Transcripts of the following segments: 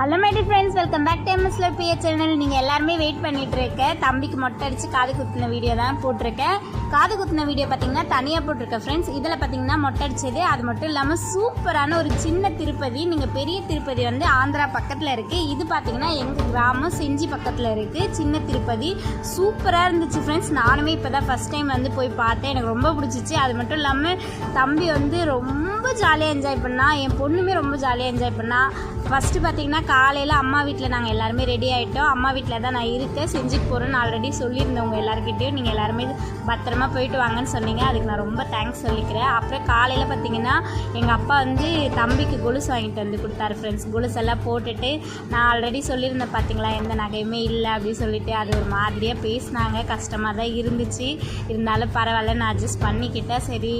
Hello my dear friends welcome back to எம்எஸ்ல BA channel நீங்கள் எல்லாருமே wait பண்ணிட்டு இருக்க தம்பிக்கு மொட்டை அடிச்சு காது குத்தின வீடியோ தான் போட்டிருக்கேன். காது குத்தின வீடியோ பார்த்தீங்கன்னா தனியாக போட்டிருக்கேன் ஃப்ரெண்ட்ஸ் இதில் பார்த்தீங்கன்னா மொட்டை அடிச்சது. அது மட்டும் இல்லாமல் சூப்பரான ஒரு சின்ன திருப்பதி நீங்கள் பெரிய திருப்பதி வந்து ஆந்திரா பக்கத்தில் இருக்குது இது பார்த்தீங்கன்னா எங்கள் கிராமம் செஞ்சி பக்கத்தில் இருக்குது சின்ன திருப்பதி. சூப்பராக இருந்துச்சு ஃப்ரெண்ட்ஸ் நானுமே இப்போ தான் ஃபஸ்ட் டைம் வந்து போய் பார்த்தேன். எனக்கு ரொம்ப பிடிச்சிச்சு. அது மட்டும் இல்லாமல் தம்பி வந்து ரொம்ப ஜாலியாக என்ஜாய் பண்ணால் என் பொண்ணுமே ரொம்ப ஜாலியாக என்ஜாய் பண்ணால் ஃபஸ்ட்டு பார்த்தீங்கன்னா காலையில் அம்மா வீட்டில் நாங்கள் எல்லாருமே ரெடி ஆகிட்டோம் அம்மா வீட்டில் தான் நான் இருக்கேன் செஞ்சுட்டு போகிறேன்னு ஆல்ரெடி சொல்லியிருந்தவங்க உங்கள் எல்லாருக்கிட்டேயும் நீங்கள் எல்லாருமே பத்திரமா போயிட்டு வாங்கன்னு சொன்னீங்க. அதுக்கு நான் ரொம்ப தேங்க்ஸ் சொல்லிக்கிறேன். அப்புறம் காலையில் பார்த்தீங்கன்னா எங்கள் அப்பா வந்து தம்பிக்கு கொலுசு வாங்கிட்டு வந்து கொடுத்தாரு ஃப்ரெண்ட்ஸ் கொலுசு எல்லாம் போட்டுட்டு நான் ஆல்ரெடி சொல்லியிருந்தேன் பார்த்தீங்களா எந்த நகையுமே இல்லை அப்படின்னு சொல்லிட்டு. அது ஒரு மாதிரியாக பேசினாங்க. கஷ்டமாக தான் இருந்துச்சு. இருந்தாலும் பரவாயில்ல நான் அட்ஜஸ்ட் பண்ணிக்கிட்டேன். சரி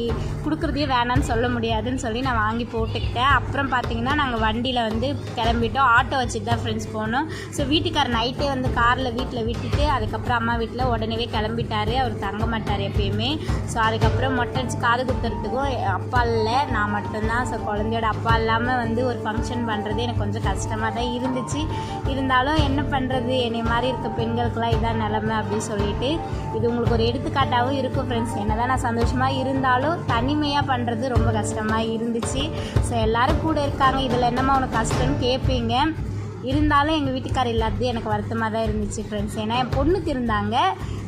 கொடுக்குறதையே வேணான்னு சொல்ல முடியாதுன்னு சொல்லி நான் வாங்கி போட்டுக்கிட்டேன். அப்புறம் பார்த்தீங்கன்னா நாங்கள் வண்டியில் வந்து கிளம்பிட்டோம். ஆட்டோ வச்சுட்டு தான் ஃப்ரெண்ட்ஸ் போனோம் ஸோ வீட்டுக்கார் நைட்டே வந்து காரில் வீட்டில் விட்டுட்டு அதுக்கப்புறம் அம்மா வீட்டில் உடனே கிளம்பிட்டாரு. அவர் தங்க மாட்டார் எப்பயுமே. ஸோ அதுக்கப்புறம் மொட்டை அடிச்சு காது குத்துறதுக்கும் அப்பா இல்லை நான் மட்டும்தான். ஸோ குழந்தையோட அப்பா இல்லாமல் வந்து ஒரு ஃபங்க்ஷன் பண்ணுறது எனக்கு கொஞ்சம் கஷ்டமாக தான் இருந்துச்சு. இருந்தாலும் என்ன பண்ணுறது என்னை மாதிரி இருக்க பெண்களுக்கெல்லாம் இதான் நிலமை அப்படின்னு சொல்லிட்டு இது உங்களுக்கு ஒரு எடுத்துக்காட்டாகவும் இருக்கும் ஃப்ரெண்ட்ஸ் என்ன தான் நான் சந்தோஷமாக இருந்தாலும் தனிமையாக பண்ணுறது ரொம்ப கஷ்டமாக இருந்துச்சு. ஸோ எல்லோரும் கூட இருக்காங்க. இதில் என்னம்மா உனக்கு கஷ்டம்னு கேட்பீங்க இருந்தாலும் எங்கள் வீட்டுக்கார் இல்லாதது எனக்கு வருத்தமாக தான் இருந்துச்சு ஃப்ரெண்ட்ஸ் ஏன்னா என் பொண்ணுக்கு இருந்தாங்க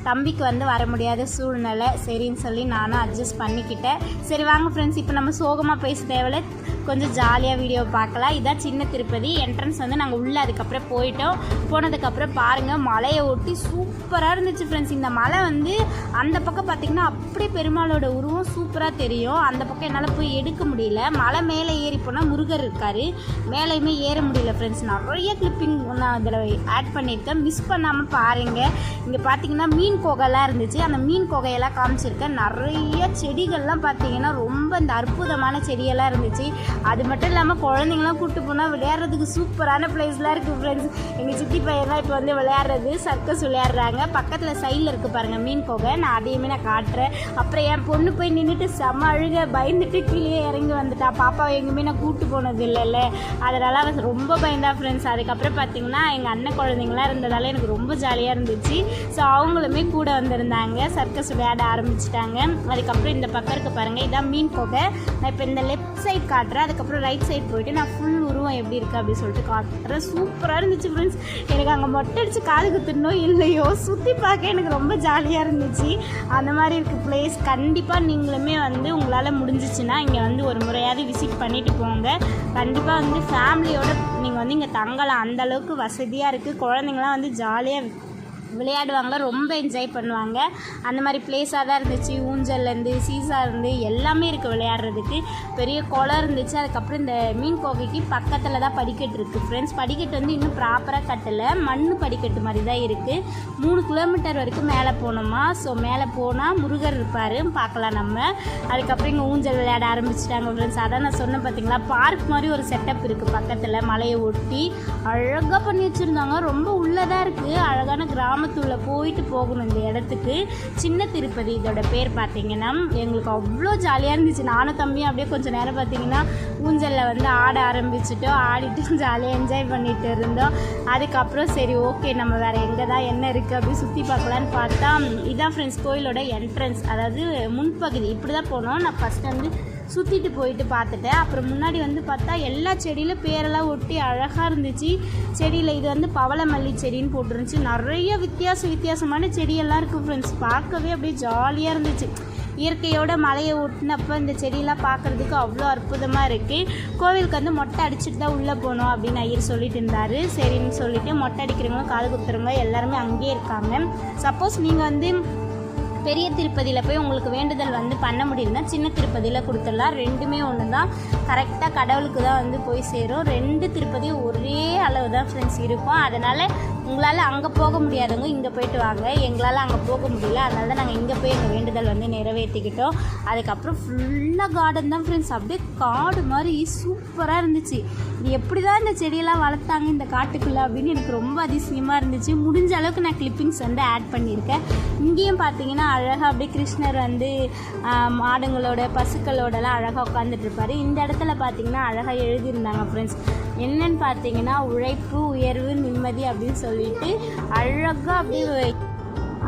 தம்பிக்கு வந்து வர முடியாத சூழ்நிலை. சரின்னு சொல்லி நானும் அட்ஜஸ்ட் பண்ணிக்கிட்டேன். சரி வாங்க ஃப்ரெண்ட்ஸ் இப்போ நம்ம சோகமாக பேச தேவையில்ல. கொஞ்சம் ஜாலியாக வீடியோ பார்க்கலாம். இதான் சின்ன திருப்பதி. என்ட்ரன்ஸ் வந்து நாங்கள் உள்ளே அதுக்கப்புறம் போயிட்டோம். போனதுக்கப்புறம் பாருங்கள் மலையை ஒட்டி சூப்பராக இருந்துச்சு ஃப்ரெண்ட்ஸ் இந்த மலை வந்து அந்த பக்கம் பார்த்திங்கன்னா அப்படியே பெருமாளோட உருவம் சூப்பராக தெரியும். அந்த பக்கம் என்னால் போய் எடுக்க முடியல. மலை மேலே ஏறி போனால் முருகர் இருக்கார். மேலேயுமே ஏற முடியல ஃப்ரெண்ட்ஸ் நிறைய கிளிப்பிங் நான் அதில் ஆட் பண்ணியிருக்கேன். மிஸ் பண்ணாமல் பாருங்கள் இங்கே பார்த்தீங்கன்னா மீன் கொகைலாம் இருந்துச்சு. அந்த மீன் கொகையெல்லாம் காமிச்சிருக்கேன். நிறைய செடிகள்லாம் பார்த்தீங்கன்னா ரொம்ப ரொம்ப இந்த அற்புதமான செடியெல்லாம் இருந்துச்சு. அது மட்டும் இல்லாமல் குழந்தைங்களாம் கூப்பிட்டு போனால் விளையாடுறதுக்கு சூப்பரான பிளேஸ்லாம் இருக்குது ஃப்ரெண்ட்ஸ் எங்கள் சித்தி பையன்லாம் இப்போ வந்து விளையாடுறது சர்க்கஸ் விளையாடுறாங்க. பக்கத்தில் சைடில் இருக்குது பாருங்கள் மீன் கொகை நான் அதையுமே நான் காட்டுறேன். அப்புறம் என் பொண்ணு போய் நின்றுட்டு செம்ம அழுக பயந்துட்டு கீழே இறங்கி வந்துட்டா. பாப்பாவை எங்கேயுமே நான் கூப்பிட்டு போனது இல்லைல்ல. அதனால் அவன் ரொம்ப பயந்தா ஃப்ரெண்ட்ஸ் அதுக்கப்புறம் பார்த்தீங்கன்னா எங்கள் அண்ணன் குழந்தைங்களாம் இருந்ததால் எனக்கு ரொம்ப ஜாலியாக இருந்துச்சு. ஸோ அவங்களுமே கூட வந்திருந்தாங்க. சர்க்கஸ் விளையாட ஆரம்பிச்சிட்டாங்க. அதுக்கப்புறம் இந்த பக்கம் இருக்க பாருங்கள் இதான் மீன் போக நான் இப்போ இந்த லெஃப்ட் சைட் காட்டுறேன் அதுக்கப்புறம் ரைட் சைட் போயிட்டு நான் ஃபுல் உருவம் எப்படி இருக்குது அப்படின்னு சொல்லிட்டு காட்டுறேன். சூப்பராக இருந்துச்சு ஃப்ரெண்ட்ஸ் எனக்கு அங்கே மொட்டை அடித்து காது குத்துனோ இல்லையோ சுற்றி பார்க்க எனக்கு ரொம்ப ஜாலியாக இருந்துச்சு. அந்த மாதிரி இருக்க பிளேஸ் கண்டிப்பாக நீங்களுமே வந்து உங்களால் முடிஞ்சிச்சுன்னா இங்கே வந்து ஒரு முறையாவது விசிட் பண்ணிட்டு போங்க. கண்டிப்பாக வந்து ஃபேமிலியோட நீங்கள் வந்து இங்கே தங்கலாம். அந்தளவுக்கு வசதியாக இருக்குது குழந்தைங்களாம் வந்து ஜாலியாக விளையாடுவாங்க ரொம்ப என்ஜாய் பண்ணுவாங்க. அந்த மாதிரி பிளேஸாக தான் இருந்துச்சு. ஊஞ்சல்லேருந்து சீசா இருந்து எல்லாமே இருக்குது விளையாடுறதுக்கு. பெரிய குளம் இருந்துச்சு. அதுக்கப்புறம் இந்த மீன் கோகைக்கு பக்கத்தில் தான் படிக்கட்டு இருக்குது ஃப்ரெண்ட்ஸ் படிக்கட்டு வந்து இன்னும் ப்ராப்பராக கட்டலை. மண் படிக்கட்டு மாதிரி தான் இருக்குது மூணு கிலோமீட்டர் வரைக்கும் மேலே போனோமா? ஸோ மேலே போனால் முருகர் இருப்பார். பார்க்கலாம் நம்ம. அதுக்கப்புறம் இங்கே ஊஞ்சல் விளையாட ஆரம்பிச்சிட்டாங்க ஃப்ரெண்ட்ஸ் அதான் நான் சொன்னேன் பார்த்தீங்களா பார்க் மாதிரி ஒரு செட்டப் இருக்குது பக்கத்தில். மலையை ஒட்டி அழகாக பண்ணி வச்சுருந்தாங்க. ரொம்ப உள்ளதாக இருக்குது அழகான கிராமத்துள்ள போயிட்டு போகணும் இந்த இடத்துக்கு. சின்ன திருப்பதி இதோட பேர் பார்த்தீங்கன்னா எங்களுக்கு அவ்வளோ ஜாலியாக இருந்துச்சு. நானும் தம்பியும் அப்படியே கொஞ்சம் நேரம் பார்த்தீங்கன்னா ஊஞ்சலில் வந்து ஆட ஆரம்பிச்சிட்டோம். ஆடிட்டு ஜாலியாக என்ஜாய் பண்ணிட்டு இருந்தோம். அதுக்கப்புறம் சரி ஓகே நம்ம வேறு எங்கே தான் என்ன இருக்குது அப்படி சுற்றி பார்க்கலான்னு பார்த்தா இதான் ஃப்ரெண்ட்ஸ் கோயிலோட என்ட்ரன்ஸ் அதாவது முன்பகுதி. இப்படி தான் போனோம். நான் ஃபஸ்ட் வந்து சுற்றிட்டு போயிட்டு பார்த்துட்டேன். அப்புறம் முன்னாடி வந்து பார்த்தா எல்லா செடியிலும் பேரெல்லாம் ஒட்டி அழகாக இருந்துச்சு. செடியில் இது வந்து பவளமல்லி செடின்னு போட்டுருந்துச்சு. நிறைய வித்தியாச வித்தியாசமான செடியெல்லாம் இருக்குது ஃப்ரெண்ட்ஸ் பார்க்கவே அப்படியே ஜாலியாக இருந்துச்சு. இயற்கையோட மலையை ஒட்டினப்போ இந்த செடியெல்லாம் பார்க்குறதுக்கு அவ்வளோ அற்புதமாக இருக்குது கோவிலுக்கு வந்து மொட்டை அடிச்சுட்டு தான் உள்ளே போகணும் அப்படின்னு ஐயர் சொல்லிட்டு இருந்தார். சரின்னு சொல்லிட்டு மொட்டை அடிக்கிறவங்க காது குத்துறவங்க எல்லாருமே அங்கேயே இருக்காங்க. சப்போஸ் நீங்கள் வந்து பெரிய திருப்பதியில் போய் உங்களுக்கு வேண்டுதல் வந்து பண்ண முடியுதுன்னா சின்ன திருப்பதியில் கொடுத்துடலாம். ரெண்டுமே ஒன்று தான் கரெக்டாக கடவுளுக்கு தான் வந்து போய் சேரும். ரெண்டு திருப்பதியும் ஒரே அளவு தான் ஃப்ரெண்ட்ஸ் இருக்கும். அதனால் உங்களால் அங்கே போக முடியாதவங்க இங்கே போயிட்டு வாங்க. எங்களால் அங்கே போக முடியல. அதனால தான் நாங்கள் இங்கே போய் எங்கள் வேண்டுதல் வந்து நிறைவேற்றிக்கிட்டோம். அதுக்கப்புறம் ஃபுல்லாக கார்டன் தான் ஃப்ரெண்ட்ஸ் அப்படியே காடு மாதிரி சூப்பராக இருந்துச்சு. இது எப்படி தான் இந்த செடியெல்லாம் வளர்த்தாங்க இந்த காட்டுக்குள்ளே அப்படின்னு எனக்கு ரொம்ப அதிசயமாக இருந்துச்சு. முடிஞ்ச அளவுக்கு நான் கிளிப்பிங்ஸ் வந்து ஆட் பண்ணியிருக்கேன். இங்கேயும் பார்த்தீங்கன்னா அழகாக அப்படியே கிருஷ்ணர் வந்து மாடுங்களோட பசுக்களோடலாம் அழகாக உட்காந்துட்ருப்பார் இந்த இடத்துல பார்த்தீங்கன்னா அழகாக எழுதியிருந்தாங்க ஃப்ரெண்ட்ஸ் என்னன்னு பார்த்தீங்கன்னா உழைப்பு உயர்வு நிம்மதி அப்படின்னு சொல்லிட்டு அழகாக அப்படியே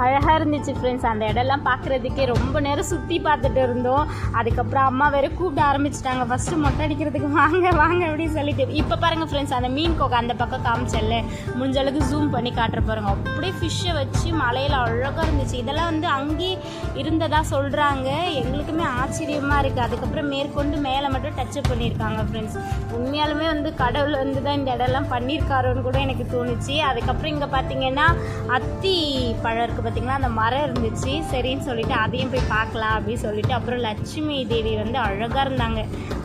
அழகாக இருந்துச்சு ஃப்ரெண்ட்ஸ் அந்த இடம்லாம் பார்க்குறதுக்கே ரொம்ப நேரம் சுற்றி பார்த்துட்டு இருந்தோம். அதுக்கப்புறம் அம்மா வேற கூப்பிட ஆரம்பிச்சிட்டாங்க. ஃபஸ்ட்டு மொட்டை அடிக்கிறதுக்கு வாங்க வாங்க அப்படின்னு சொல்லிட்டு. இப்போ பாருங்கள் ஃப்ரெண்ட்ஸ் அந்த மீன் கோக்கை அந்த பக்கம் காமிச்சல்ல முடிஞ்ச அளவுக்கு ஜூம் பண்ணி காட்டுற பாருங்க. அப்படியே ஃபிஷ்ஷை வச்சு மலையில் அழகாக இருந்துச்சு. இதெல்லாம் வந்து அங்கேயே இருந்ததாக சொல்கிறாங்க எங்களுக்குமே ஆச்சரியமாக இருக்குது அதுக்கப்புறம் மேற்கொண்டு மேலே மட்டும் டச்சப் பண்ணியிருக்காங்க ஃப்ரெண்ட்ஸ் உண்மையாலுமே வந்து கடவுள் வந்து தான் இந்த இடம்லாம் பண்ணியிருக்காரோன்னு கூட எனக்கு தோணுச்சு. அதுக்கப்புறம் இங்கே பார்த்தீங்கன்னா அத்தி பழம் இருக்குது பார்த்திங்கன்னா அந்த மரம் இருந்துச்சு. சரின்னு சொல்லிட்டு அதையும் போய் பார்க்கலாம் அப்படின்னு சொல்லிட்டு அப்புறம் லட்சுமி தேவி வந்து அழகாக இருந்தாங்க.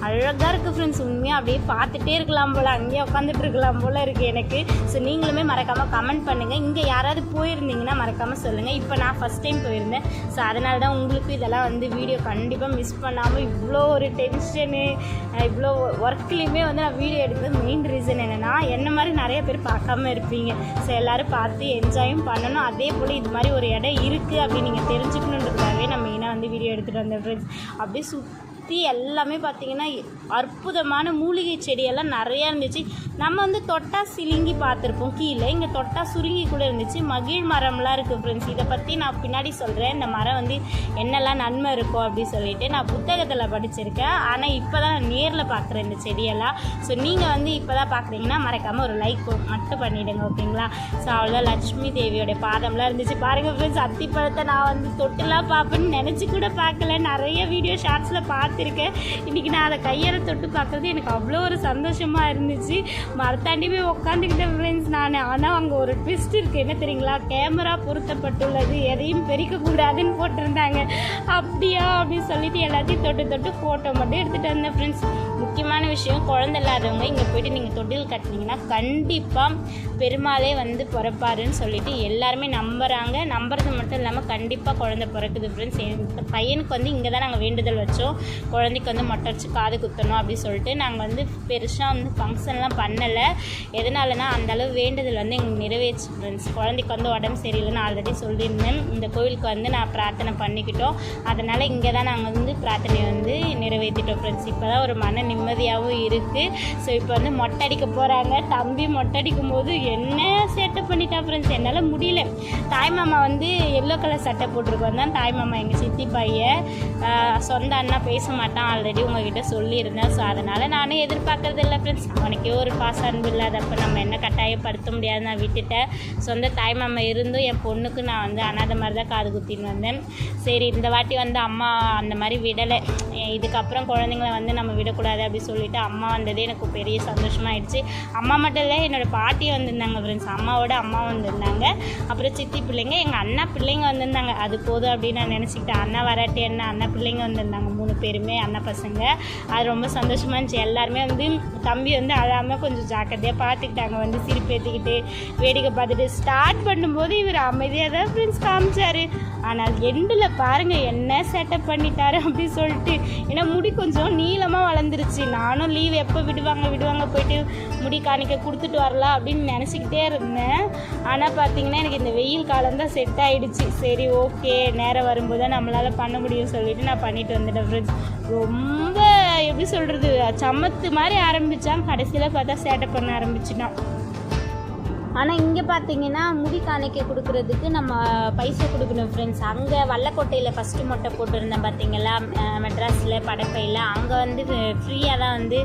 அழகாக இருக்குது ஃப்ரெண்ட்ஸ் உண்மையாக அப்படியே பார்த்துட்டே இருக்கலாம் போல். அங்கேயே உட்காந்துட்டு இருக்கலாம் போல் இருக்குது எனக்கு. ஸோ நீங்களுமே மறக்காமல் கமெண்ட் பண்ணுங்கள் இங்கே யாராவது போயிருந்தீங்கன்னா மறக்காமல் சொல்லுங்கள் இப்போ நான் ஃபஸ்ட் டைம் போயிருந்தேன். ஸோ அதனால தான் உங்களுக்கு இதெல்லாம் வந்து வீடியோ கண்டிப்பாக மிஸ் பண்ணாமல் இவ்வளோ ஒரு டென்ஷனு இவ்வளோ ஒர்க்லேயுமே வந்து நான் வீடியோ எடுத்தது மெயின் ரீசன் என்னென்னா என்ன மாதிரி நிறைய பேர் பார்க்காம இருப்பீங்க. ஸோ எல்லோரும் பார்த்து என்ஜாயும் பண்ணணும். அதே போல் இது மாதிரி ஒரு இடம் இருக்குது அப்படின்னு நீங்கள் தெரிஞ்சுக்கணுன்றதுக்காகவே நான் மெயினாக வந்து வீடியோ எடுத்துகிட்டு வந்தேன் ஃப்ரெண்ட்ஸ் அப்படியே சுற்றி எல்லாமே பார்த்தீங்கன்னா அற்புதமான மூலிகை செடியெல்லாம் நிறையா இருந்துச்சு. நம்ம வந்து தொட்டா சிலுங்கி பார்த்துருப்போம் கீழே. இங்கே தொட்டா சுருங்கி கூட இருந்துச்சு. மகிழ் மரம்லாம் இருக்குது ஃப்ரெண்ட்ஸ் இதை பற்றி நான் பின்னாடி சொல்கிறேன் இந்த மரம் வந்து என்னெல்லாம் நன்மை இருக்கும் அப்படின்னு சொல்லிட்டு நான் புத்தகத்தில் படிச்சிருக்கேன். ஆனால் இப்போ தான் நான் நேரில் பார்க்குறேன் இந்த செடியெல்லாம். ஸோ நீங்கள் வந்து இப்போ தான் பார்க்குறீங்கன்னா மறக்காமல் ஒரு லைக் மட்டும் பண்ணிவிடுங்க ஓகேங்களா ஸோ அவ்வளோதான் லட்சுமி தேவியோட பாதம்லாம் இருந்துச்சு. பாருங்கள் ஃப்ரெண்ட்ஸ் அத்திப்பழத்தை நான் வந்து தொட்டுலாம் பார்ப்பேன்னு நினச்சி கூட பார்க்கல. நிறைய வீடியோ ஷார்ட்ஸில் பார்த்துருக்கேன். இன்றைக்கி நான் அதை கையால் தொட்டு பார்க்குறது எனக்கு அவ்வளோ ஒரு சந்தோஷமாக இருந்துச்சு. மரத்தாண்டி போய் உட்காந்துக்கிட்டேன் ஃப்ரெண்ட்ஸ் நான். ஆனால் அங்கே ஒரு ட்விஸ்ட் இருக்குது என்ன தெரியுங்களா? கேமரா பொருத்தப்பட்டுள்ளது. எதையும் பெருக்கக்கூடாதுன்னு போட்டிருந்தாங்க. அப்படியா அப்படின்னு சொல்லிட்டு எல்லாத்தையும் தொட்டு தொட்டு ஃபோட்டோ மட்டும் எடுத்துகிட்டு வந்தேன் ஃப்ரெண்ட்ஸ் முக்கியமான விஷயம் குழந்தை இல்லாதவங்க இங்கே போயிட்டு நீங்கள் தொட்டில் கட்டினீங்கன்னா கண்டிப்பாக பெருமாளே வந்து பிறப்பாருன்னு சொல்லிட்டு எல்லாருமே நம்புகிறாங்க நம்புறது மட்டும் இல்லாமல் கண்டிப்பாக குழந்தை பிறக்குது ஃப்ரெண்ட்ஸ் எங்கள் பையனுக்கு வந்து இங்கே தான் நாங்கள் வேண்டுதல் வச்சோம். குழந்தைக்கு வந்து மொட்டை வச்சு காது குத்தணும் அப்படின்னு சொல்லிட்டு நாங்கள் வந்து பெருசாக வந்து ஃபங்க்ஷன்லாம் பண்ணலை. எதனாலனா அந்த அளவு வேண்டுதல் வந்து எங்களுக்கு நிறைவேச்சு ஃப்ரெண்ட்ஸ் குழந்தைக்கு வந்து உடம்பு சரியில்லைன்னு ஆல்ரெடி சொல்லியிருந்தேன். இந்த கோவிலுக்கு வந்து நான் பிரார்த்தனை பண்ணிக்கிட்டோம். அதனால் இங்கே தான் நாங்கள் வந்து பிரார்த்தனையை வந்து நிறைவேற்றிட்டோம் ஃப்ரெண்ட்ஸ் இப்போ தான் ஒரு மன நிம்மதியாகவும் இருக்குது ஸோ இப்போ வந்து மொட்டை அடிக்க போகிறாங்க தம்பி மொட்டை அடிக்கும் போது என்ன சேட்டை பண்ணிட்டா ஃப்ரெண்ட்ஸ் என்னால் முடியல. தாய் மாமா வந்து எல்லோ கலர் சட்டை போட்டிருக்கோம் தான். தாய் மாமா எங்கள் சித்தி பையன். சொந்த அண்ணா பேச மாட்டான். ஆல்ரெடி உங்ககிட்ட சொல்லியிருந்தேன். ஸோ அதனால் நானும் எதிர்பார்க்கறது இல்லை ஃப்ரெண்ட்ஸ் அவனுக்கே ஒரு பாச அன்பு இல்லாதப்போ நம்ம என்ன கட்டாயப்படுத்த முடியாது. நான் விட்டுட்டேன். சொந்த தாய் மாமா இருந்தும் என் பொண்ணுக்கு நான் வந்து அனாதை மாதிரி தான் காது குத்தின்னு வந்தேன். சரி இந்த வாட்டி வந்து அம்மா அந்த மாதிரி விடலை. இதுக்கப்புறம் குழந்தைங்கள வந்து நம்ம விடக்கூடாது. அப்படின்னு சொல்லிட்டு அம்மா வந்ததே எனக்கு பெரிய சந்தோஷமாயிடுச்சு. அம்மா மட்டும் இல்லை என்னோடய பாட்டி வந்திருந்தாங்க ஃப்ரெண்ட்ஸ் அம்மாவோட அம்மா வந்திருந்தாங்க. அப்புறம் சித்தி பிள்ளைங்க எங்கள் அண்ணா பிள்ளைங்க வந்திருந்தாங்க. அது போதும் அப்படின்னு நான் நினச்சிக்கிட்டேன். அண்ணா வராட்டி என்ன அண்ணா பிள்ளைங்க வந்திருந்தாங்க மூணு பேருமே அண்ணா பசங்க. அது ரொம்ப சந்தோஷமாக இருந்துச்சு. எல்லாருமே வந்து தம்பி வந்து அழாமல் கொஞ்சம் ஜாக்கிரதையாக பார்த்துக்கிட்டாங்க வந்து சிரிப்பு ஏற்றிக்கிட்டு வேடிக்கை பார்த்துட்டு ஸ்டார்ட் பண்ணும்போது இவர் அமைதியாக தான் ஃப்ரெண்ட்ஸ் காமிச்சாரு. ஆனால் எண்டில் பாருங்கள் என்ன செட்டப் பண்ணிட்டாரு அப்படின்னு சொல்லிட்டு. ஏன்னா முடி கொஞ்சம் நீளமாக வளர்ந்துருச்சு. நானும் லீவ் எப்போ விடுவாங்க விடுவாங்க போயிட்டு முடி காணிக்க கொடுத்துட்டு வரலாம் அப்படின்னு நினச்சிக்கிட்டே இருந்தேன். ஆனால் பார்த்தீங்கன்னா எனக்கு இந்த வெயில் காலம் தான் செட் ஆகிடுச்சு சரி ஓகே நேரம் வரும்போது தான் நம்மளால் பண்ண முடியும் சொல்லிட்டு நான் பண்ணிட்டு வந்துட்டேன் ஃப்ரெண்ட்ஸ் ரொம்ப எப்படி சொல்கிறது சமத்து மாதிரி ஆரம்பித்தான் கடைசியில் பார்த்தா சேட்டை பண்ண ஆரம்பிச்சிட்டான். ஆனால் இங்கே பார்த்தீங்கன்னா முடி காணிக்கை கொடுக்குறதுக்கு நம்ம பைசா கொடுக்கணும் ஃப்ரெண்ட்ஸ் அங்கே வல்லக்கோட்டையில் ஃபஸ்ட்டு மொட்டை போட்டிருந்தேன் பார்த்தீங்களா மெட்ராஸில் படப்பையில். அங்கே வந்து ஃப்ரீயாக தான் வந்து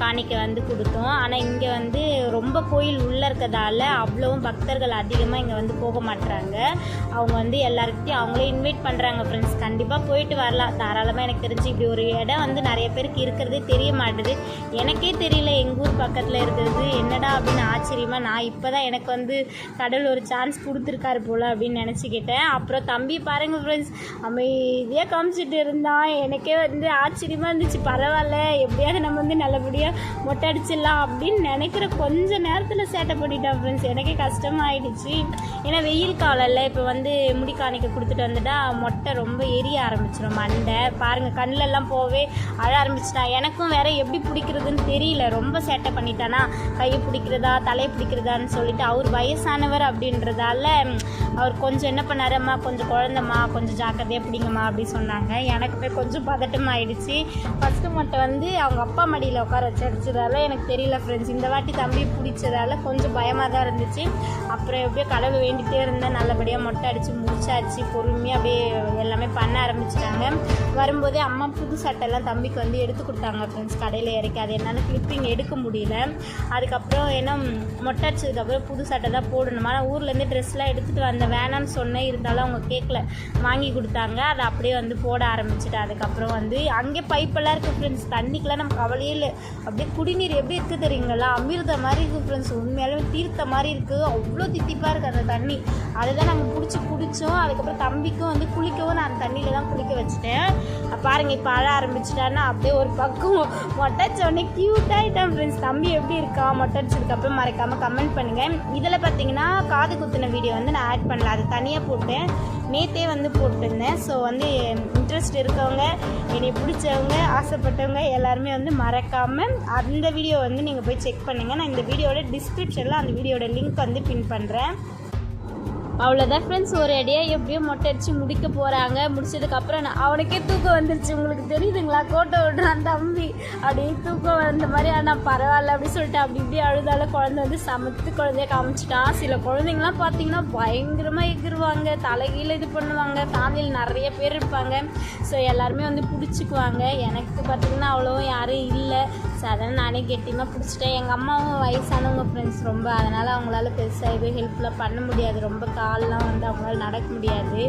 காணிக்கை வந்து கொடுத்தோம். ஆனால் இங்கே வந்து ரொம்ப கோயில் உள்ளே இருக்கிறதால அவ்வளோவும் பக்தர்கள் அதிகமாக இங்கே வந்து போக மாட்டுறாங்க அவங்க வந்து எல்லாருக்கிட்டையும் அவங்களே இன்வைட் பண்ணுறாங்க ஃப்ரெண்ட்ஸ் கண்டிப்பாக போயிட்டு வரலாம். தாராளமாக எனக்கு தெரிஞ்சு இப்படி ஒரு இடம் வந்து நிறைய பேருக்கு இருக்கிறதே தெரிய மாட்டுது. எனக்கே தெரியல எங்கள் ஊர் பக்கத்தில் இருக்கிறது என்னடா அப்படின்னு ஆச்சரியமாக நான் இப்போ தான் எனக்கு வந்து கடவுள் ஒரு சான்ஸ் கொடுத்துருக்காரு போல் அப்படின்னு நினச்சிக்கிட்டேன் அப்புறம் தம்பி பாருங்கள் ஃப்ரெண்ட்ஸ் அமைதியாக காமிச்சிட்டு இருந்தான். எனக்கே வந்து ஆச்சரியமாக இருந்துச்சு. பரவாயில்ல எப்படியாவது நம்ம வந்து நல்லபடியாக மொட்டை அடிச்சிடலாம் அப்படின்னு நினைக்கிற கொஞ்ச நேரத்தில் சேட்டை பண்ணிட்டான் ஃப்ரெண்ட்ஸ் எனக்கே கஷ்டமாயிடுச்சு. ஏன்னா வெயில் காலம்ல இப்போ வந்து முடி காணிக்க கொடுத்துட்டு வந்துட்டா மொட்டை ரொம்ப எரிய ஆரம்பிச்சிடும் மண்டை. பாருங்கள் கண்ணிலெல்லாம் போவே அழ ஆரம்பிச்சிட்டான் எனக்கும் வேற எப்படி பிடிக்கிறதுன்னு தெரியல. ரொம்ப சேட்டை பண்ணிட்டானா. கையை பிடிக்கிறதா தலையை பிடிக்கிறதான்னு சொல்லிட்டு அவர் வயசானவர் அப்படின்றதால அவர் கொஞ்சம் என்ன பண்ணாரம்மா கொஞ்சம் குழந்தம்மா கொஞ்சம் ஜாக்கிரதையாக பிடிங்கம்மா அப்படி சொன்னாங்க. எனக்கு போய் கொஞ்சம் பதட்டம் ஆயிடுச்சு. ஃபஸ்ட்டு மட்டும் வந்து அவங்க அப்பா மடியில் உட்கார வச்சு அடிச்சதால எனக்கு தெரியல ஃப்ரெண்ட்ஸ் இந்த வாட்டி தம்பி பிடிச்சதால கொஞ்சம் பயமாக தான் இருந்துச்சு. அப்புறம் எப்படியோ கடவுள் வேண்டிகிட்டே இருந்தேன். நல்லபடியாக மொட்டை அடித்து முடிச்சாச்சு. பொறுமையாக அப்படியே எல்லாமே பண்ண ஆரம்பிச்சிட்டாங்க. வரும்போதே அம்மா புது சட்டைலாம் தம்பிக்கு வந்து எடுத்து கொடுத்தாங்க ஃப்ரெண்ட்ஸ் கடையில் இறக்கி அது என்னால் கிளிப்பிங் எடுக்க முடியல. அதுக்கப்புறம் ஏன்னா மொட்டை அடிச்சதுக்கப்புறம் புது சட்டை தான் போடணுமா? நான் ஊர்லேருந்து ட்ரெஸ்லாம் எடுத்துகிட்டு வந்தேன். வேணாம்னு சொன்னேன். இருந்தாலும் அவங்க கேட்கல வாங்கி கொடுத்தாங்க. அதை அப்படியே வந்து போட ஆரம்பிச்சிட்டேன். அதுக்கப்புறம் வந்து அங்கே பைப்பெல்லாம் இருக்குது ஃப்ரெண்ட்ஸ் தண்ணிக்கெலாம் நம்ம கவலையே இல்லை. அப்படியே குடிநீர் எப்படி இருக்குது தெரியுங்களா? அமிர்த மாதிரி இருக்குது ஃப்ரெண்ட்ஸ் உண்மையாலுமே தீர்த்த மாதிரி இருக்குது அவ்வளோ தித்திப்பாக இருக்குது அந்த தண்ணி. அதை தான் நாங்கள் பிடிச்சி குடித்தோம் அதுக்கப்புறம் தம்பிக்கும் வந்து குளிக்கவும் நான் அந்த தண்ணியில் தான் குளிக்க வச்சுட்டேன். பாருங்க இப்போ அழ ஆரம்பிச்சிட்டான்னா அப்படியே ஒரு பக்கம் மொட்டை உடனே க்யூட் ஃப்ரெண்ட்ஸ் தம்பி எப்படி இருக்கா? மொட்டை அடிச்சதுக்கப்புறம் மறைக்காமல் கமெண்ட் பண்ணுங்கள் இதில் பார்த்தீங்கன்னா காது குத்தின வீடியோ வந்து நான் ஆட் பண்ணல. அது தனியாக போட்டேன். நேத்தே வந்து போட்டிருந்தேன். ஸோ வந்து இன்ட்ரெஸ்ட் இருக்கவங்க என்னை பிடிச்சவங்க ஆசைப்பட்டவங்க எல்லாருமே வந்து மறக்காமல் அந்த வீடியோ வந்து நீங்கள் போய் செக் பண்ணுங்கள் நான் இந்த வீடியோட டிஸ்கிரிப்ஷனில் அந்த வீடியோட லிங்க் வந்து பின் பண்ணுறேன் அவ்வளோதான் ஃப்ரெண்ட்ஸ் ஒரு அடியாக எப்படியோ மொட்டை அடித்து முடிக்க போகிறாங்க முடிச்சதுக்கப்புறம் நான் அவனுக்கே தூக்கம் வந்துருச்சு. உங்களுக்கு தெரியுதுங்களா? கோட்டை விடுறான் தம்பி அப்படியே தூக்கம் வந்த மாதிரி ஆனால் பரவாயில்ல அப்படின்னு சொல்லிட்டு அப்படி இப்படி அழுதால குழந்தை வந்து சமத்து குழந்தைய காமிச்சிட்டான் சில குழந்தைங்களாம் பார்த்தீங்கன்னா பயங்கரமாக எகிருவாங்க. தலைகீழ இது பண்ணுவாங்க. ஃபேமிலியில் நிறைய பேர் இருப்பாங்க. ஸோ எல்லாருமே வந்து பிடிச்சிக்குவாங்க. எனக்கு பார்த்தீங்கன்னா அவ்வளோவும் யாரும் இல்லை. ஸோ அதனால் நானே கெட்டியமாக பிடிச்சிட்டேன். எங்கள் அம்மாவும் வயசானவங்க ஃப்ரெண்ட்ஸ் ரொம்ப. அதனால் அவங்களால பெருசாக எதுவும் ஹெல்ப்லாம் பண்ண முடியாது. ரொம்ப கால்லாம் வந்து அவங்களால நடக்க முடியாது.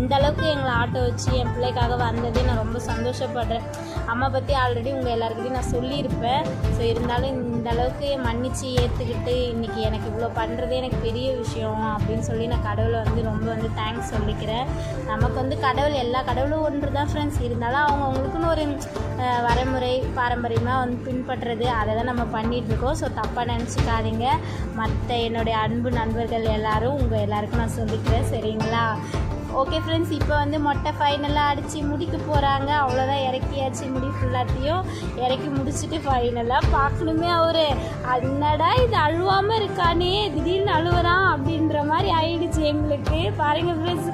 இந்த அளவுக்கு எங்களை ஆட்டோ வச்சு என் பிள்ளைக்காக வந்ததே நான் ரொம்ப சந்தோஷப்படுறேன். அம்மா பற்றி ஆல்ரெடி உங்கள் எல்லாருக்கிட்டையும் நான் சொல்லியிருப்பேன். ஸோ இருந்தாலும் இந்த அளவுக்கு மன்னிச்சு ஏற்றுக்கிட்டு இன்றைக்கி எனக்கு இவ்வளோ பண்ணுறதே எனக்கு பெரிய விஷயம் அப்படின்னு சொல்லி நான் கடவுளை வந்து ரொம்ப வந்து தேங்க்ஸ் சொல்லிக்கிறேன். நமக்கு வந்து கடவுள் எல்லா கடவுளும் ஒன்று தான் ஃப்ரெண்ட்ஸ் இருந்தாலும் அவங்க அவங்களுக்குன்னு ஒரு வரைமுறை பாரம்பரியமாக வந்து பின்பற்றுறது அதை தான் நம்ம பண்ணிகிட்ருக்கோம் இருக்கோம் ஸோ தப்பாக நினச்சிக்காதீங்க. மற்ற என்னுடைய அன்பு நண்பர்கள் எல்லாரும் உங்கள் எல்லாருக்கும் நான் சொல்லிக்கிறேன். சரிங்களா? ஓகே ஃப்ரெண்ட்ஸ் இப்போ வந்து மொட்டை ஃபைனலாக அடித்து முடிக்க போகிறாங்க அவ்வளோதான் இறக்கியாச்சு முடி ஃபுல்லாத்தையும் இறக்கி முடிச்சுட்டு ஃபைனலாக பார்க்கணுமே அவர். அன்னடா இது அழுவாமல் இருக்கானே திடீர்னு அழுவுறான் அப்படின்ற மாதிரி ஆயிடுச்சு எங்களுக்கு. பாருங்கள் ஃப்ரெண்ட்ஸ்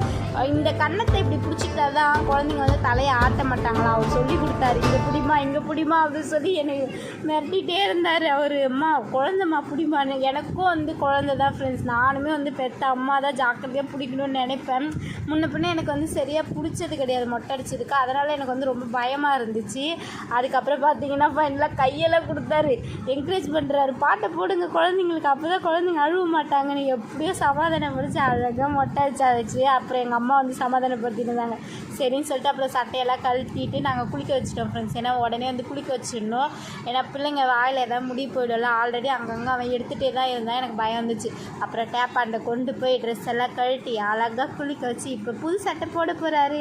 இந்த கன்னத்தை இப்படி பிடிச்சிட்டா தான் குழந்தைங்க வந்து தலையை ஆட்ட மாட்டாங்களா? அவர் சொல்லி கொடுத்தாரு. இங்கே பிடிமா இங்கே பிடிமா அப்படின்னு சொல்லி என்னை மிரட்டிகிட்டே இருந்தார் அவர். அம்மா குழந்தைம்மா பிடிமான்னு எனக்கும் வந்து குழந்தை தான் ஃப்ரெண்ட்ஸ் நானுமே வந்து பெத்த அம்மா தான் ஜாக்கிரதையாக பிடிக்கணும்னு நினைப்பேன். முன்ன பின்னே எனக்கு வந்து சரியாக பிடிச்சது கிடையாது. மொட்டை அடிச்சதுக்கு. அதனால் எனக்கு வந்து ரொம்ப பயமாக இருந்துச்சு. அதுக்கப்புறம் பார்த்தீங்கன்னா ஃபைனலாக கையெல்லாம் கொடுத்தாரு. என்கரேஜ் பண்ணுறாரு பாட்டை போடுங்க குழந்தைங்களுக்கு. அப்போ தான் குழந்தைங்க அழுவ மாட்டாங்கன்னு. எப்படியோ சமாதானம் முடிச்சு அழகாக மொட்டை அடிச்சாச்சு. அப்புறம் எங்கள் அம்மா அம்மா வந்து சமாதானப்படுத்திட்டு இருந்தாங்க சரின்னு சொல்லிட்டு அப்புறம் சட்டையெல்லாம் கழட்டிட்டு நாங்கள் குளிக்க வச்சிட்டோம் ஃப்ரெண்ட்ஸ் ஏன்னா உடனே வந்து குளிக்க வச்சிடணும். ஏன்னா பிள்ளைங்க வாயில் ஏதாவது முடி போயிடும்ல ஆல்ரெடி அங்கங்கே அவன் எடுத்துகிட்டே தான் இருந்தான். எனக்கு பயம் வந்துச்சு. அப்புறம் டேப் அந்த கொண்டு போய் ட்ரெஸ் எல்லாம் கழட்டி அழகாக குளிக்க வச்சு இப்போ புது சட்டை போட போகிறாரு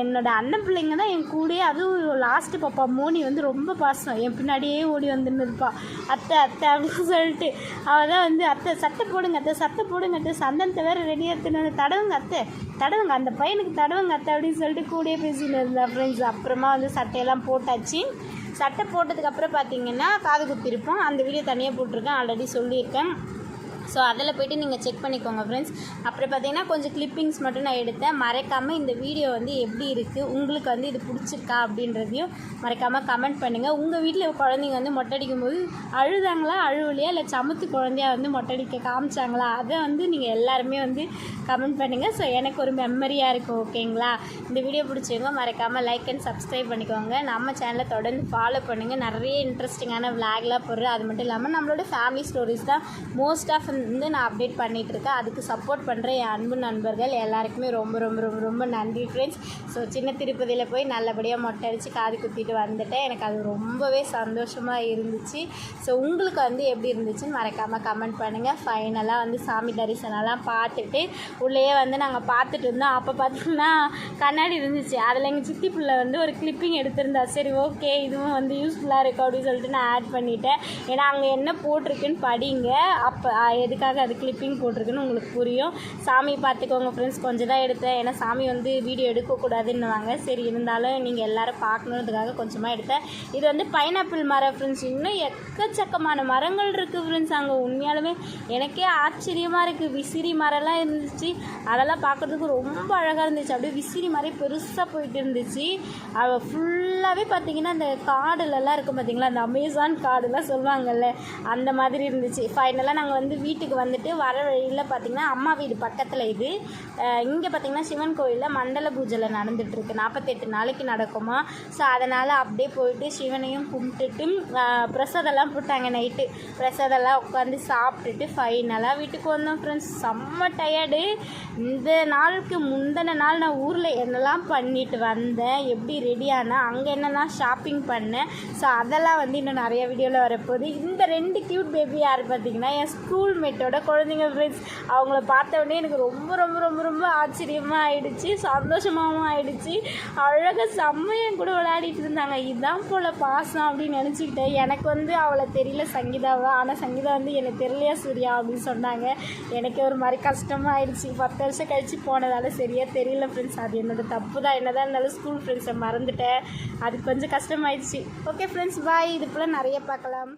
என்னோட அண்ணன் பிள்ளைங்க தான் என் கூடயே. அதுவும் லாஸ்ட்டு பாப்பா மோனி வந்து ரொம்ப பாசம். என் பின்னாடியே ஓடி வந்துன்னு இருப்பாள் அத்தை அத்தை அப்படின்னு சொல்லிட்டு. அவள் தான் வந்து அத்தை சட்டை போடுங்க அத்தை சட்டை போடுங்க அத்தை. சந்தனத்தை வேறு ரெடியாக எடுத்துன்னு தடவுங்க அத்தை. தடவுங்க அந்த பையனுக்கு தடவுங்க அத்தை அப்படின்னு சொல்லிட்டு கூடயே பேசின்னு இருந்தா ஃப்ரெண்ட்ஸ் அப்புறமா வந்து சட்டையெல்லாம் போட்டாச்சு. சட்டை போட்டதுக்கப்புறம் பார்த்தீங்கன்னா காது குத்திருப்போம். அந்த வீடியோ தனியாக போட்டிருக்கேன். ஆல்ரெடி சொல்லியிருக்கேன். ஸோ அதில் போய்ட்டு நீங்கள் செக் பண்ணிக்கோங்க ஃப்ரெண்ட்ஸ் அப்புறம் பார்த்தீங்கன்னா கொஞ்சம் கிளிப்பிங்ஸ் மட்டும் நான் எடுத்தேன். மறக்காமல் இந்த வீடியோ வந்து எப்படி இருக்குது உங்களுக்கு வந்து இது பிடிச்சிருக்கா அப்படின்றதையும் மறக்காமல் கமெண்ட் பண்ணுங்கள் உங்கள் வீட்டில் குழந்தைங்க வந்து மொட்டடிக்கும் போது அழுதாங்களா அழுவலையா இல்லை சமத்து குழந்தையா வந்து மொட்டை அடிக்க காமிச்சாங்களா? அதை வந்து நீங்கள் எல்லாருமே வந்து கமெண்ட் பண்ணுங்கள் ஸோ எனக்கு ஒரு மெமரியாக இருக்கும் ஓகேங்களா இந்த வீடியோ பிடிச்சவங்க மறக்காமல் லைக் அண்ட் சப்ஸ்கிரைப் பண்ணிக்கோங்க. நம்ம சேனலை தொடர்ந்து ஃபாலோ பண்ணுங்கள் நிறைய இன்ட்ரெஸ்டிங்கான விளாக்லாம் போடுறேன். அது மட்டும் இல்லாமல் நம்மளோட ஃபேமிலி ஸ்டோரிஸ் தான் மோஸ்ட் ஆஃப் வந்து நான் அப்டேட் பண்ணிகிட்டு இருக்கேன். அதுக்கு சப்போர்ட் பண்ணுற என் அன்பு நண்பர்கள் எல்லாருக்குமே ரொம்ப ரொம்ப ரொம்ப ரொம்ப நன்றி ஃப்ரெண்ட்ஸ் ஸோ சின்ன திருப்பதியில் போய் நல்லபடியாக மொட்டை அடித்து காது குத்திட்டு வந்துட்டேன். எனக்கு அது ரொம்பவே சந்தோஷமாக இருந்துச்சு. ஸோ உங்களுக்கு வந்து எப்படி இருந்துச்சுன்னு மறக்காமல் கமெண்ட் பண்ணுங்கள் ஃபைனலாக வந்து சாமி தரிசனம்லாம் பார்த்துட்டு உள்ளேயே வந்து நாங்கள் பார்த்துட்டு இருந்தோம். அப்போ பார்த்தீங்கன்னா கண்ணாடி இருந்துச்சு. அதில் எங்கள் சித்தி பிள்ளை வந்து ஒரு கிளிப்பிங் எடுத்திருந்தா. சரி ஓகே இதுவும் வந்து யூஸ்ஃபுல்லாக இருக்கும் அப்படின்னு சொல்லிட்டு நான் ஆட் பண்ணிட்டேன். ஏன்னா அங்கே என்ன போட்டிருக்குன்னு படிங்க. அப்போ எதுக்காக அது கிளிப்பிங் போட்டிருக்குன்னு உங்களுக்கு புரியும். சாமி பார்த்துக்கோங்க ஃப்ரெண்ட்ஸ் கொஞ்சம் தான் எடுத்தேன். ஏன்னா சாமி வந்து வீடியோ எடுக்கக்கூடாதுன்னுவாங்க. சரி இருந்தாலும் நீங்கள் எல்லோரும் பார்க்கணுன்றதுக்காக கொஞ்சமாக எடுத்தேன். இது வந்து பைனாப்பிள் மரம் ஃப்ரெண்ட்ஸ் இன்னும் எக்கச்சக்கமான மரங்கள் இருக்குது ஃப்ரெண்ட்ஸ் அங்கே உண்மையாலுமே எனக்கே ஆச்சரியமாக இருக்குது விசிறி மரம்லாம் இருந்துச்சு. அதெல்லாம் பார்க்குறதுக்கு ரொம்ப அழகாக இருந்துச்சு. அப்படியே விசிறி மாதிரி பெருசாக போயிட்டு இருந்துச்சு. அவள் ஃபுல்லாகவே பார்த்தீங்கன்னா அந்த காடுலலாம் இருக்கும் பார்த்தீங்களா அந்த அமேசான் காடுலாம் சொல்லுவாங்கல்ல. அந்த மாதிரி இருந்துச்சு. ஃபைனலாக நாங்கள் வந்து வீட்டுக்கு வந்துட்டு வர வழியில் பார்த்தீங்கன்னா அம்மா வீடு பக்கத்தில் இது. இங்கே பார்த்தீங்கன்னா சிவன் கோயிலில் மண்டல பூஜையில் நடந்துகிட்ருக்கு நாற்பத்தெட்டு நாளைக்கு நடக்குமா? ஸோ அதனால் அப்படியே போயிட்டு சிவனையும் கும்பிட்டுட்டு பிரசாதெல்லாம் போட்டாங்க நைட்டு. பிரசாதெல்லாம் உட்காந்து சாப்பிட்டுட்டு ஃபைனலாக வீட்டுக்கு வந்தோம் ஃப்ரெண்ட்ஸ் செம்ம டயர்டு இந்த நாளுக்கு முந்தின நாள் நான் ஊரில் என்னெல்லாம் பண்ணிட்டு வந்தேன் எப்படி ரெடி அங்கே என்னெல்லாம் ஷாப்பிங் பண்ணேன். ஸோ அதெல்லாம் வந்து இன்னும் நிறைய வீடியோவில் வரப்போகுது. இந்த ரெண்டு க்யூட் பேபி யார் பார்த்தீங்கன்னா என் ஸ்கூல் மேட்டோட குழந்தைங்க ஃப்ரெண்ட்ஸ் அவங்கள பார்த்த உடனே எனக்கு ரொம்ப ரொம்ப ரொம்ப ரொம்ப ஆச்சரியமாக ஆயிடுச்சு சந்தோஷமாகவும் ஆயிடுச்சு. அழகாக செம்மையும் கூட விளையாடிட்டு இருந்தாங்க. இதுதான் போல் பாசம் அப்படின்னு நினச்சிக்கிட்டேன் எனக்கு வந்து அவளை தெரியல சங்கீதாவை? ஆனால் சங்கீதா வந்து எனக்கு தெரியலையா சூர்யா அப்படின்னு சொன்னாங்க. எனக்கு ஒரு மாதிரி கஷ்டமாக ஆயிடுச்சு பத்து வருஷம் கழித்து போனதால் சரியாக தெரியல ஃப்ரெண்ட்ஸ் அது என்னோட தப்பு தான் என்னதான் இருந்தாலும் ஸ்கூல் ஃப்ரெண்ட்ஸை மறந்துட்டேன். அது கொஞ்சம் கஷ்டமாயிடுச்சு. ஓகே ஃப்ரெண்ட்ஸ் பாய் இது போல் நிறைய பார்க்கலாம்.